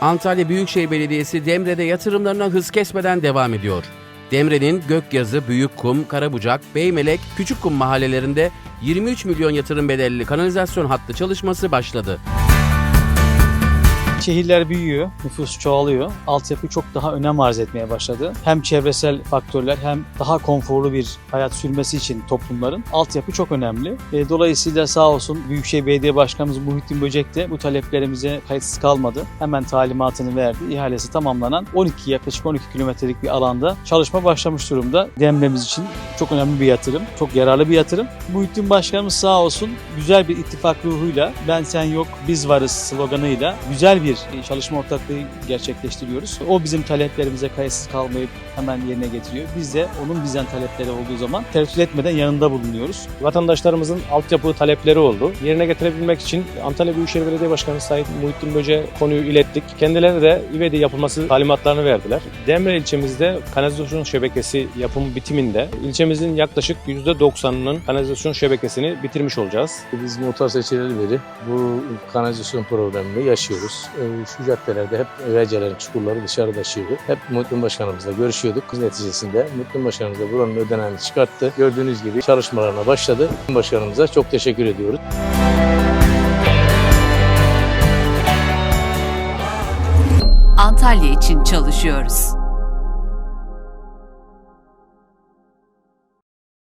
Antalya Büyükşehir Belediyesi Demre'de yatırımlarına hız kesmeden devam ediyor. Demre'nin Gökyazı, Büyükkum, Karabucak, Beymelek, Küçükkum mahallelerinde 23 milyon yatırım bedelli kanalizasyon hattı çalışması başladı. Şehirler büyüyor, nüfus çoğalıyor. Altyapı çok daha önem arz etmeye başladı. Hem çevresel faktörler hem daha konforlu bir hayat sürmesi için toplumların altyapı çok önemli. E, Dolayısıyla sağ olsun Büyükşehir Belediye Başkanımız Muhittin Böcek de bu taleplerimize kayıtsız kalmadı. Hemen talimatını verdi. İhalesi tamamlanan 12 yaklaşık 12 kilometrelik bir alanda çalışma başlamış durumda. Demremiz için çok önemli bir yatırım, çok yararlı bir yatırım. Muhittin Başkanımız sağ olsun güzel bir ittifak ruhuyla ben sen yok biz varız sloganıyla güzel bir çalışma ortaklığı gerçekleştiriyoruz. O bizim taleplerimize kayıtsız kalmayıp hemen yerine getiriyor. Biz de onun bizden talepleri olduğu zaman tereddüt etmeden yanında bulunuyoruz. Vatandaşlarımızın altyapı talepleri oldu. Yerine getirebilmek için Antalya Büyükşehir Belediye Başkanı Sayın Muhittin Böce konuyu ilettik. Kendileri de İVE'de yapılması talimatlarını verdiler. Demre ilçemizde kanalizasyon şebekesi yapım bitiminde ilçemizin yaklaşık %90'ının kanalizasyon şebekesini bitirmiş olacağız. Biz muhtar seçileli beri bu kanalizasyon problemini yaşıyoruz. Şu caddelerde hep evvelcelerin çukurları dışarı taşıyordu. Hep Muhittin Başkanımızla görüşüyorduk. Biz neticesinde Muhittin Başkanımız da buranın ödeneni çıkarttı. Gördüğünüz gibi çalışmalarına başladı. Muhittin Başkanımıza çok teşekkür ediyoruz. Antalya için çalışıyoruz.